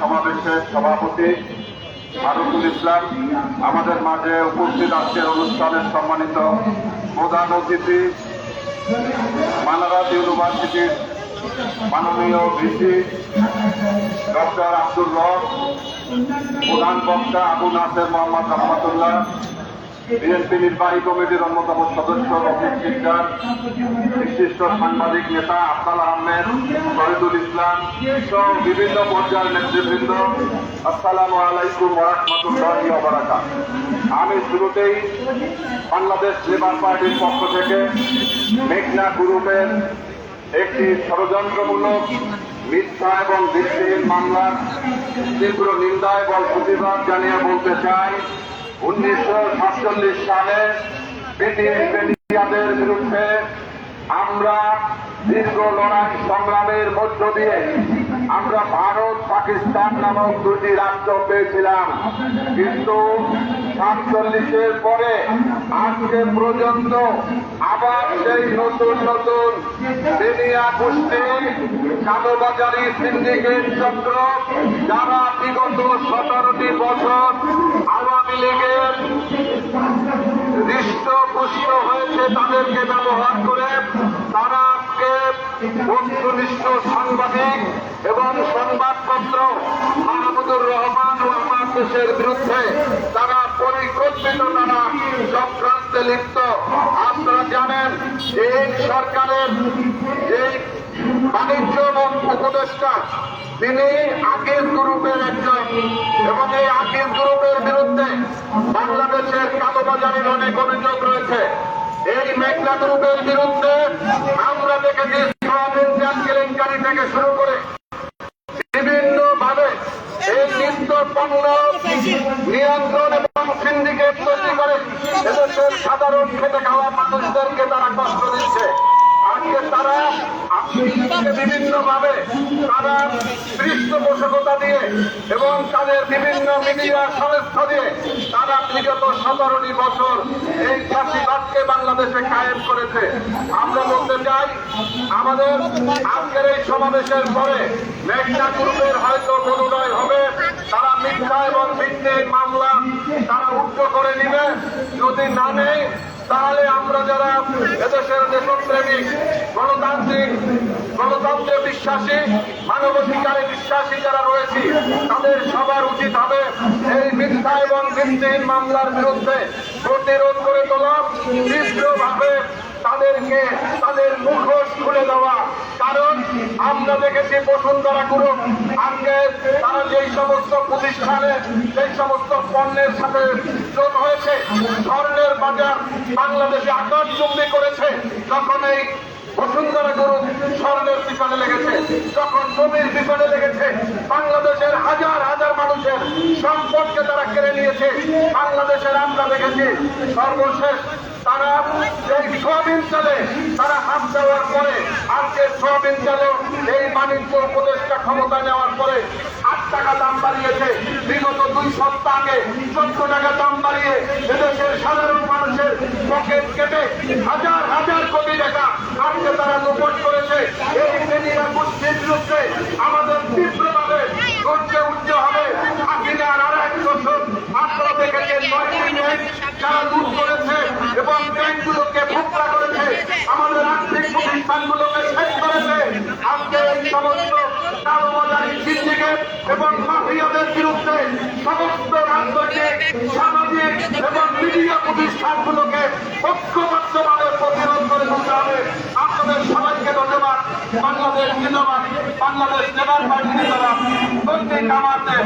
সমাবেশের সভাপতি ফারুকুল ইসলাম, আমাদের মাঝে উপস্থিত আজকের অনুষ্ঠানের সম্মানিত প্রধান অতিথি মানারাত ইউনিভার্সিটির মাননীয় ভিসি, ডক্টর আব্দুর রব, প্রধান বক্তা আবু নাসের মোহাম্মদ রহমতুল্লাহ বিএনপি নির্বাহী কমিটির অন্যতম সদস্য রফিক সিকদার বিশিষ্ট সাংবাদিক নেতা আফতাল আহমেদ, শহীদুল ইসলাম সহ বিভিন্ন পর্যায়ের নেতৃবৃন্দ, আসসালামু আলাইকুম ওরহমতুল্লাহি ওবারাকাত আমি শুরুতেই বাংলাদেশ লেবার পার্টির পক্ষ থেকে মেঘনা গ্রুপের একটি ষড়যন্ত্রমূলক মিথ্যা এবং ভিত্তিহীন মামলার তীব্র নিন্দা এবং প্রতিবাদ জানিয়ে বলতে চাই উনিশশো সাতচল্লিশ সালে ব্রিটিশ বেনিয়াদের বিরুদ্ধে আমরা দীর্ঘ লড়াই সংগ্রামের মধ্য দিয়ে আমরা ভারত পাকিস্তান নামক দুটি রাষ্ট্র পেয়েছিলাম। কিন্তু সাতচল্লিশের পরে আজকে পর্যন্ত আবার সেই নতুন নতুন বেনিয়া গোষ্ঠী, কালোবাজারি সিন্ডিকেট চক্র, যারা বিগত সতেরোটি বছর আওয়ামী লীগের হৃষ্টপুষ্ট হয়েছে তাদেরকে ব্যবহার করে, তারা আজকে বস্তুনিষ্ঠ সাংবাদিক এবং সংবাদপত্র মাহমুদুর রহমান ও আমার দেশের বিরুদ্ধে তারা পরিকল্পিত তারা চক্রান্তে লিপ্ত। জানেন যে এই সরকারের যে বাণিজ্য এবং উপদেষ্টা, তিনি আকিজ গ্রুপের একজন এবং এই আকিজ গ্রুপের বিরুদ্ধে বাংলাদেশের কালোবাজারের অনেক অভিযোগ রয়েছে। এই মেঘনা গ্রুপের বিরুদ্ধে আমরা দেখেছি সোয়াবিন কেলেঙ্কারি থেকে শুরু করে বিভিন্ন ভাবে এই নিত্য পণ্য নিয়ন্ত্রণ এবং সিন্ডিকেট এদেশের সাধারণ খেতে খাওয়া মানুষদেরকে তারা কষ্ট দিচ্ছে। আজকে তারা বিভিন্ন ভাবে তারা পৃষ্ঠপোষকতা দিয়ে এবং তাদের বিভিন্ন মিডিয়া সংস্থা দিয়ে তারা বিগত সতেরোটি বছর এই চাষিবাদকে বাংলাদেশে কায়েম করেছে। আমরা বলতে চাই, আমাদের আজকের এই সমাবেশের পরে মেঘনা গ্রুপের হয়তো মনোনয় হবে, তারা মিথ্যা এবং ভিত্তিক মামলা তারা করে নিবে। যদি না নেয় তাহলে আমরা যারা এদেশের দেশপ্রেমিক গণতান্ত্রিক, গণতন্ত্রে বিশ্বাসী, মানবাধিকারে বিশ্বাসী যারা রয়েছে, তাদের সবার উচিত হবে এই মিথ্যা এবং ভিত্তিহীন মামলার বিরুদ্ধে প্রতিরোধ করে তোলা। তীব্রভাবে তাদেরকে, তাদের মুখোশ খুলে দেওয়া। আমরা দেখেছি বসুন্ধরা গ্রুপ আজকে তারা যেই সমস্ত প্রতিষ্ঠানে সেই সমস্ত পণ্যের সাথে যোগ হয়েছে স্বর্ণের বাজার বাংলাদেশে আকাশচুম্বী করেছে, যখন এই বসুন্ধরা গ্রুপ স্বর্ণের পিছনে লেগেছে, যখন জমির পিছনে লেগেছে, বাংলাদেশের হাজার হাজার মানুষের সম্পদকে তারা কেড়ে নিয়েছে। বাংলাদেশের আমরা দেখেছি সর্বশেষ তারা এই সোয়াবিন চালে তারা হাত দেওয়ার পরে, আজকে সোয়াবিন চালে এই বাণিজ্য উপদেষ্টা ক্ষমতা নেওয়ার পরে আট টাকা দাম বাড়িয়েছে। বিগত দুই সপ্তাহ আগে চোদ্দ টাকা দাম বাড়িয়ে এদেশের সাধারণ মানুষের পকেট কেটে হাজার হাজার কোটি টাকা আজকে তারা লোপট করেছে এই মিডিয়া গোষ্ঠীর বিরুদ্ধে আমাদের তীব্রভাবে গর্জে উঠতে হবে হাসিনার আর এক বছর আপনারা দেখেছেন নয় দিনে যারা লুট করেছে এবং ব্যাংকগুলোকে ভুক্তা করেছে আমাদের আর্থিক প্রতিষ্ঠানগুলোকে শেষ করেছে আজকে এই সমস্ত কালোবাজারি সিন্ডিকেট এবং মাফিয়াদের বিরুদ্ধে সমস্ত রাজনৈতিক, সামাজিক এবং মিডিয়া প্রতিষ্ঠানগুলোকে ঐক্যবদ্ধভাবে প্রতিরোধ করে তুলতে হবে। আপনাদের সবাইকে ধন্যবাদ। বাংলাদেশ জিন্দাবাদ। বাংলাদেশ লেবার পার্টি নেতারা প্রত্যেক আমাদের